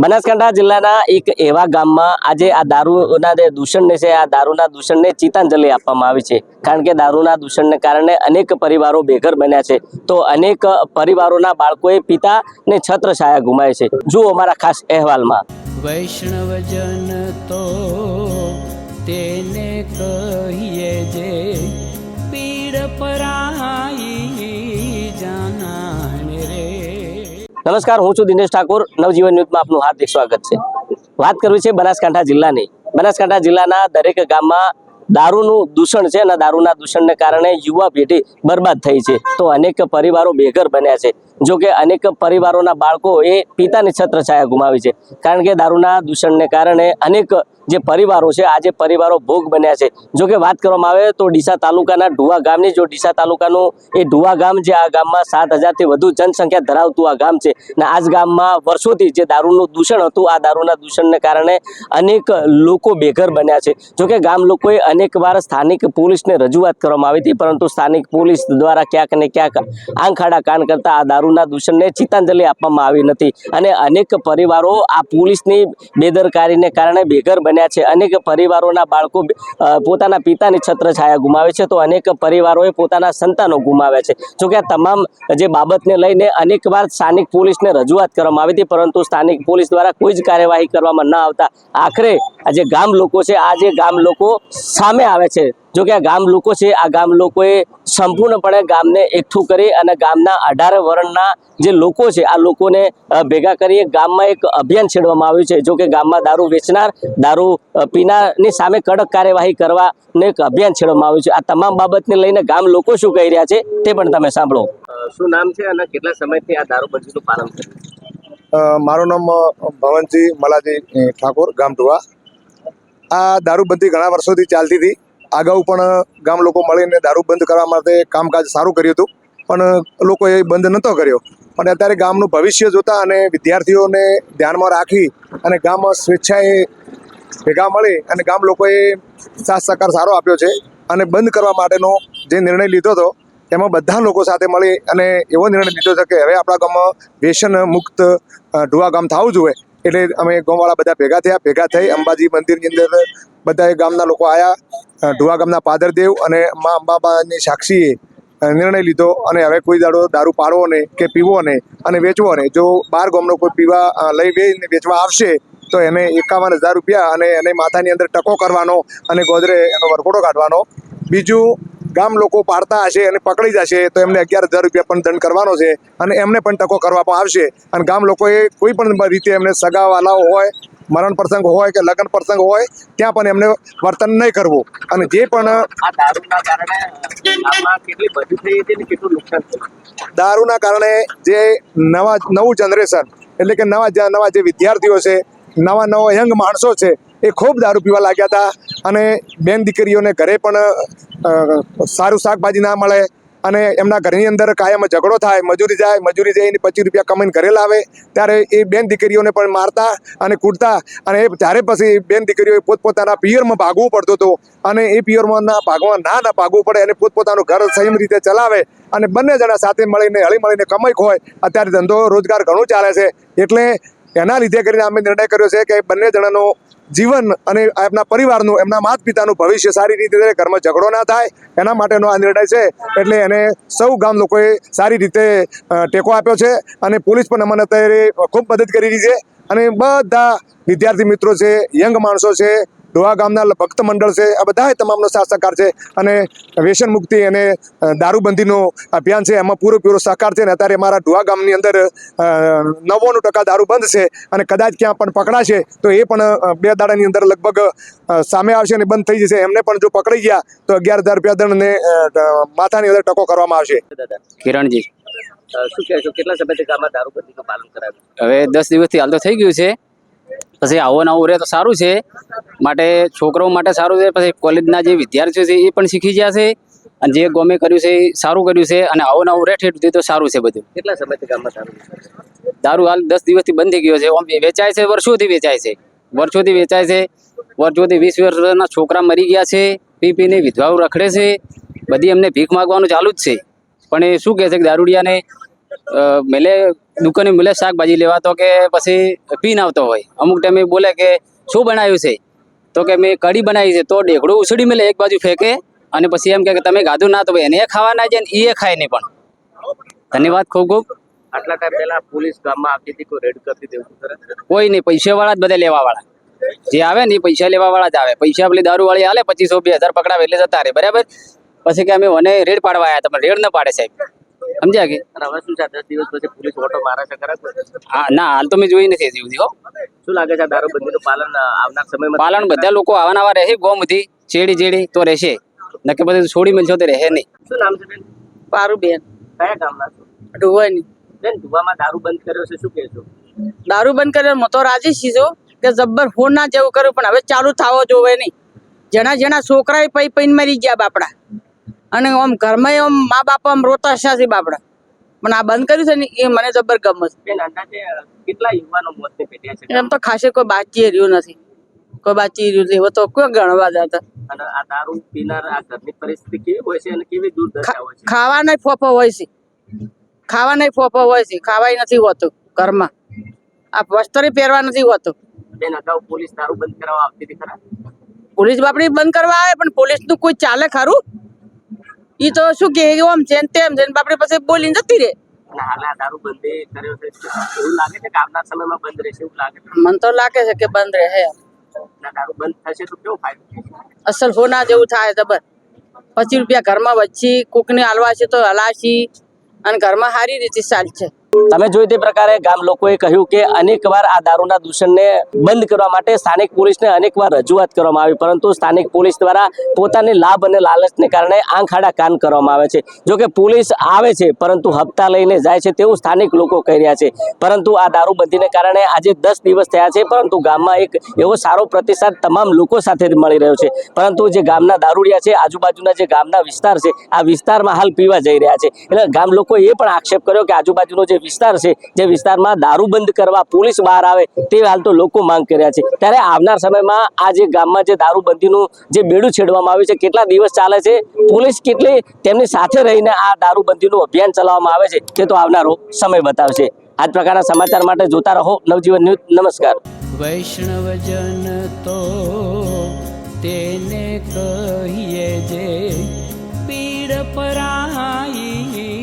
બનાસકાંઠા જિલ્લાના એક એવા ગામમાં આજે આ દારૂના જે દૂષણને છે, આ દારૂના દૂષણને ચિતાંજલિ આપવામાં આવી છે. કારણ કે દારૂના દૂષણને કારણે અનેક પરિવારો બેઘર બન્યા છે. તો અનેક પરિવારોના બાળકોએ પિતાને છત્ર છાયા ગુમાવી છે. જુઓ અમારા ખાસ અહેવાલમાં. વૈષ્ણવજન તો તેને કહીએ જે પીડ પરાઈ નમસ્કાર, હું છું દિનેશ ઠાકોર. નવજીવન ન્યૂઝમાં આપનું હાર્દિક સ્વાગત છે. વાત કરવી છે બનાસકાંઠા જિલ્લાની. બનાસકાંઠા જિલ્લાના દરેક ગામમાં દારૂનું દૂષણ છે અને દારૂના દૂષણને કારણે યુવા પેઢી બરબાદ થઈ છે. તો અનેક પરિવારો બેઘર બન્યા છે. જો કે અનેક પરિવારોના બાળકો એ પિતાની છત્રછાયા ગુમાવી છે. કારણ કે દારૂના દૂષણને કારણે અનેક જે પરિવારો છે આજે પરિવારો ભોગ બન્યા છે. જો કે વાત કરવામાં આવે તો ડીસા તાલુકાના ઢુવા ગામની જો ડીસા તાલુકાનું એ ઢુવા ગામ જે આ ગામમાં સાત હજારથી વધુ જનસંખ્યા ધરાવતું આ ગામ છે. અને આ ગામમાં વર્ષોથી જે દારૂનું દૂષણ હતું, આ દારૂના દૂષણને કારણે અનેક લોકો બેઘર બન્યા છે. જો કે ગામ લોકોએ અનેક વાર સ્થાનિક પોલીસને રજૂઆત કરવામાં આવી હતી, પરંતુ સ્થાનિક પોલીસ દ્વારા ક્યાંક ને ક્યાંક આંખાડા કાન કરતા આ દારૂના દૂષણને ચિતાંજલિ આપવામાં આવી નથી. અને અનેક પરિવારો આ પોલીસની બેદરકારીને કારણે બેઘર બન્યા છે. અનેક પરિવારોના બાળકો પોતાના પિતાની છત્રછાયા ગુમાવે છે. તો અનેક પરિવારોએ પોતાના સંતાનો ગુમાવ્યા છે. જોકે આ તમામ જે બાબતને લઈને અનેક વાર સ્થાનિક પોલીસને રજૂઆત કરવામાં આવી હતી. પરંતુ સ્થાનિક પોલીસ દ્વારા કોઈ જ કાર્યવાહી કરવામાં ન આવતા આખરે આ જે ગામ લોકો છે આ જે ગામ લોકો સામે આવે છે જો કે આ ગામ લોકો છે આ ગામ લોકોએ સંપૂર્ણપણે ગામને એકઠું કરી અને ગામના અઢાર વર્ણના જે લોકો છે આ લોકોને ભેગા કરી ગામમાં એક અભિયાન છેડવામાં આવ્યું છે જો કે ગામમાં દારૂ વેચનાર દારૂ પીનારની સામે કડક કાર્યવાહી કરવાનું એક અભિયાન છેડવામાં આવ્યું છે. આ તમામ બાબતને લઈને ગામ લોકો શું કહી રહ્યા છે તે પણ તમે સાંભળો. શું નામ છે અને કેટલા સમયથી આ દારૂબંધીનું પાલન છે? મારું નામ ભવનજી મલાજી ઠાકોર ગામ ટુવા આ દારૂબંધી ઘણા વર્ષોથી ચાલતી હતી. અગાઉ પણ ગામ લોકો મળીને દારૂ બંધ કરવા માટે કામકાજ સારું કર્યું હતું. પણ લોકોએ બંધ નહોતો કર્યો. પણ અત્યારે ગામનું ભવિષ્ય જોતા અને વિદ્યાર્થીઓને ધ્યાનમાં રાખી અને ગામમાં સ્વેચ્છાએ ભેગા મળી અને ગામ લોકોએ સાથ સહકાર સારો આપ્યો છે અને બંધ કરવા માટેનો જે નિર્ણય લીધો હતો, એમાં બધા લોકો સાથે મળી અને એવો નિર્ણય લીધો છે કે હવે આપણા ગામમાં વ્યસન મુક્ત ઢુવા ગામ થવું જોઈએ. એટલે અમે ગામવાળા બધા ભેગા થયા, ભેગા થઈ અંબાજી મંદિરની અંદર બધા ગામના લોકો આવ્યા ઢુવા ગામના પાદરદેવ અને મા અંબાબાની સાક્ષીએ નિર્ણય લીધો અને હવે કોઈ દાડો દારૂ પાડવો ને કે પીવો ને અને વેચવો ને જો બાર ગામનો કોઈ પીવા લઈ લઈને વેચવા આવશે, તો એને એકાવન હજાર રૂપિયા અને એને માથાની અંદર ટકો કરવાનો અને ગોદરે એનો વરઘોડો કાઢવાનો. બીજું ગામ લોકો પાડતા હશે અને પકડી જશે તો એમને અગિયાર હજાર રૂપિયા પણ દંડ કરવાનો છે અને એમને પણ ટકો કરવામાં આવશે. અને ગામ લોકોએ કોઈ પણ રીતે એમને સગાવાલાઓ હોય મરણ પ્રસંગ હોય કે લગ્ન પ્રસંગ હોય ત્યાં પણ એમને વર્તન નહીં કરવું. અને જે પણ દારૂના કારણે જે નવા નવું જનરેશન એટલે કે નવા નવા જે વિદ્યાર્થીઓ છે નવા નવા યંગ માણસો છે એ ખૂબ દારૂ પીવા લાગ્યા હતા અને બેન દીકરીઓને ઘરે પણ સારું શાકભાજી ના મળે અને એમના ઘરની અંદર કાયમ ઝઘડો થાય, મજૂરી જાય, મજૂરી જઈને પચીસ રૂપિયા કમાઈને ઘરે લાવે, ત્યારે એ બેન દીકરીઓને પણ મારતા અને કૂટતા અને ત્યારે પછી બેન દીકરીઓએ પોતપોતાના પિયરમાં ભાગવું પડતું હતું અને એ પિયરમાં ના ભાગવા ના ના ભાગવું પડે અને પોતપોતાનું ઘર સંયમ રીતે ચલાવે અને બંને જણા સાથે મળીને હળી મળીને કમાઈ હોય અત્યારે ધંધો રોજગાર ઘણું ચાલે છે. એટલે એના લીધે કરીને અમે નિર્ણય કર્યો છે કે બંને જણાનો જીવન અને એમના પરિવારનું, એમના માત પિતાનું ભવિષ્ય સારી રીતે ઘરમાં ઝઘડો ના થાય, એના માટેનો આ નિર્ણય છે. એટલે એને સૌ ગામ લોકોએ સારી રીતે ટેકો આપ્યો છે અને પોલીસ પણ અમને અત્યારે ખૂબ મદદ કરી રહી છે. અને બધા વિદ્યાર્થી મિત્રો છે, યંગ માણસો છે ડોહા ગામના ભક્ત મંડળ છે આ બધાએ તમામનો સાથ સહકાર છે અને વ્યસન મુક્તિ અને દારૂબંધીનું અભિયાન છે એમાં પૂરો પૂરો સહકાર છે અને અત્યારે અમારા ડોહા ગામની અંદર નવ્વાણું ટકા દારૂ બંધ છે અને કદાચ ક્યાં પણ પકડાશે તો એ પણ બે દાડાની અંદર લગભગ સામે આવશે અને બંધ થઈ જશે. એમને પણ જો પકડાઈ ગયા તો અગિયાર હજાર રૂપિયા દંડ ને અ, ડ- માથાની અંદર ટકો કરવામાં આવશે. કિરણજી. શું કહેશો? કેટલા સમયથી ગામમાં દારૂબંધીનું પાલન કરાવ્યું હવે દસ દિવસથી હાલ તો થઈ ગયું છે. પછી આવું નવું રહે તો સારું છે. માટે છોકરાઓ માટે સારું છે. પછી કોલેજના જે વિદ્યાર્થીઓ છે એ પણ શીખી ગયા છે. અને જે ગમે કર્યું છે એ સારું કર્યું છે. અને આવું નવું રહે ઠેઠ તો સારું છે બધું. કેટલા સમયથી ગામમાં સારું? દારૂ હાલ દસ દિવસથી બંધ થઈ ગયો છે. આમ વેચાય છે વર્ષોથી વેચાય છે. વર્ષોથી વેચાય છે. વર્ષોથી વીસ વર્ષના છોકરા મરી ગયા છે. પી પીને વિધવાઓ રખડે છે. બધી એમને ભીખ માગવાનું ચાલુ જ છે. પણ એ શું કહે છે કે દારૂડિયાને મેલે દુકાને મળે શાકભાજી લેવા તો કે પછી પીન આવતો હોય. અમુક ટાઈમે બોલે કે શું બનાવ્યું છે? તો કે મેં કઢી બનાવી છે. તો ડેકડું ઉછળી મેલે એક બાજુ ફેંકે અને પછી એમ કે તમે ગાધું ના તો એને ખાવા ના જાય ને એ ખાય નહીં પણ. ધન્યવાદ ખૂબ ખૂબ. આટલા ટાઈમ પહેલા પોલીસ ગામમાં આવતી હતી કોઈ રેડ કરતી હતી કોઈ નહીં પૈસા વાળા જ બધા લેવા વાળા જે આવે ને એ પૈસા લેવા વાળા જ આવે. પૈસા પેલી દારૂ વાળી હાલે પચીસો બે હજાર પકડાવે એટલે જતા રહે. બરાબર? પછી કે અમે મને રેડ પાડવા આવ્યા તમે રેડ ન પાડે સાહેબ. સમજ્યા કે? હવે શું છે? દસ દિવસ પછી પોલીસ ઓટો મારે છે ખરા હા ના હાલ તો મેં જોઈ નથી હજી સુધી હો. શું લાગે છે દારૂબંધીનું પાલન આવનાર સમયમાં પાલન બધા લોકો આવા નવા રહે બધી ચેડી ચેડી તો રહેશે. નકે બધું છોડી મેલશો તો રહે નહીં. શું નામ છે બેન? પારુબેન. કયા ગામના છો? ઢોવાની બેન ધુવામાં દારૂ બંધ કર્યો છે શું કહેશો? દારૂ બંધ કર્યો મતો તો રાજી છીએ કે જબ્બર ફોન ના જેવું કર્યું પણ હવે ચાલુ થવો જોવે નહીં. જેના જેના છોકરા પૈ પૈન મરી ગયા બાપડા. અને આમ ઘરમાં આમ મા બાપ આમ રોતા છે બાપડા પણ આ બંધ કર્યું છે ને એ મને જબર ગમે છે બેન અંદાજે અ, કેટલા યુવાનો મોતને ભેટ્યા છે? એમ તો ખાસે કોઈ બાચી રહ્યું નથી. કોઈ બાચી રહ્યું હવે તો કોઈ ગણવા જતા અને આ દારૂ પીનાર આ ઘરની પરિસ્થિતિ કેવી હોય છે અને કેવી દુર્દશા હોય છે? ખાવાના ફોફો હોય છે. ખાવાના ફોફો હોય છે. ખાવાય નથી હોતું ઘરમાં. આ વસ્ત્ર પહેરવા નથી હોતું. બેન અગાઉ પોલીસ દારૂ બંધ કરવા આવતી હતી ખરા? પોલીસ બાપડી બંધ કરવા આવે પણ પોલીસનું કોઈ ચાલે ખરું? ઈ તો શું કે એમ છે ને તેમ છે ને પાસે પછી બોલીને જતી રહે. અને હાલ આ દારૂ કર્યો એવું લાગે છે કે આવનાર સમયમાં બંધ રહેશે એવું લાગે મને તો લાગે છે કે બંધ રહે અસલ હોના જેવું થાય જબર. પચીસ રૂપિયા ઘરમાં વચ્ચી કોકને હાલવા છે તો હલાશી. અને ઘરમાં સારી રીતે ચાલશે. તમે જોઈ તે પ્રકારે ગામ લોકોએ કહ્યું કે અનેકવાર આ દારૂના દૂષણને બંધ કરવા માટે સ્થાનિક પોલીસને અનેકવાર રજૂઆત કરવામાં આવી, પરંતુ સ્થાનિક પોલીસ દ્વારા પોતાની લાભ અને લાલચને કારણે આંખાડા કાન કરવામાં આવે છે. જો કે પોલીસ આવે છે, પરંતુ હપ્તા લઈને જાય છે તેવું સ્થાનિક લોકો કહી રહ્યા છે. પરંતુ આ દારૂબંધીને કારણે આજે દસ દિવસ થયા છે, પરંતુ ગામમાં એક એવો સારો પ્રતિસાદ તમામ લોકો સાથે મળી રહ્યો છે. પરંતુ જે ગામના દારૂડિયા છે, આજુબાજુના જે ગામના વિસ્તાર છે, આ વિસ્તારમાં હાલ પીવા જઈ રહ્યા છે. એટલે ગામ લોકોએ એ પણ આક્ષેપ કર્યો કે આજુબાજુનો જે વિસ્તાર છે, જે વિસ્તારમાં દારૂ બંધ કરવા પોલીસ બહાર આવે તે હાલ તો લોકો માંગ કર્યા છે. ત્યારે આવનાર સમયમાં આ જે ગામમાં જે દારૂબંધીનું જે બેડું છેડવામાં આવ્યું છે, કેટલા દિવસ ચાલે છે? પોલીસ કેટલી તેમની સાથે રહીને આ દારૂબંધીનું અભિયાન ચલાવવામાં આવે છે તે તો આવનારો સમય બતાવશે. આ જ પ્રકારના સમાચાર માટે જોતા રહો. નવજીવન ન્યૂઝ, નમસ્કાર. વૈષ્ણવજન તો તેને કહીએ જે પીડ પરાઈ